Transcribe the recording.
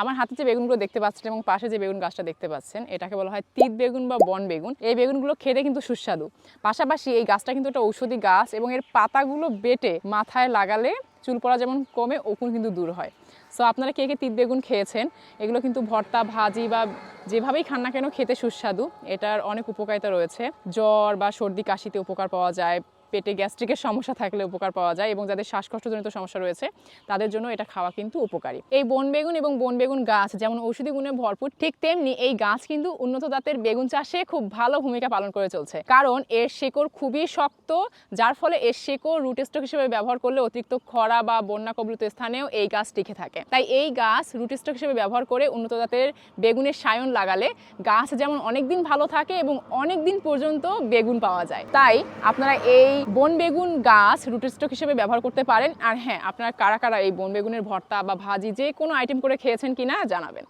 আমার হাতে যে বেগুনগুলো দেখতে পাচ্ছেন এবং পাশে যে বেগুন গাছটা দেখতে পাচ্ছেন, এটাকে বলা হয় তিত বেগুন বা বন বেগুন। এই বেগুনগুলো খেতে কিন্তু সুস্বাদু। পাশাপাশি এই গাছটা কিন্তু একটা ঔষধি গাছ এবং এর পাতাগুলো বেটে মাথায় লাগালে চুল পড়া যেমন কমে ওকুন কিন্তু দূর হয়। সো আপনারা কে কে তিত বেগুন খেয়েছেন, এগুলো কিন্তু ভর্তা, ভাজি বা যেভাবেই খান না কেন খেতে সুস্বাদু। এটার অনেক উপকারিতা রয়েছে। জ্বর বা সর্দি, কাশিতে উপকার পাওয়া যায়। পেটে গ্যাস্ট্রিকের সমস্যা থাকলে উপকার পাওয়া যায় এবং যাদের শ্বাসকষ্টজনিত সমস্যা রয়েছে, তাদের জন্য এটা খাওয়া কিন্তু উপকারী। এই বন বেগুন এবং বন বেগুন গাছ যেমন ঔষধি গুণে ভরপুর, ঠিক তেমনি এই গাছ কিন্তু উন্নত জাতের বেগুন চাষে খুব ভালো ভূমিকা পালন করে চলছে। কারণ এর শেকড় খুবই শক্ত, যার ফলে এর শেকড় রুট স্টক হিসেবে ব্যবহার করলে অতিরিক্ত খরা বা বন্যা কবলিত স্থানেও এই গাছ টিকে থাকে। তাই এই গাছ রুট স্টক হিসেবে ব্যবহার করে উন্নত জাতের বেগুনের সায়ন লাগালে গাছ যেমন অনেক দিন ভালো থাকে এবং অনেক দিন পর্যন্ত বেগুন পাওয়া যায়। তাই আপনারা এই বন বেগুন গাছ রুটের স্টক হিসেবে ব্যবহার করতে পারেন। আর হ্যাঁ আপনারা কারা কারা এই বন বেগুনের ভর্তা বা ভাজি যে কোনো আইটেম করে খেয়েছেন কিনা জানাবেন।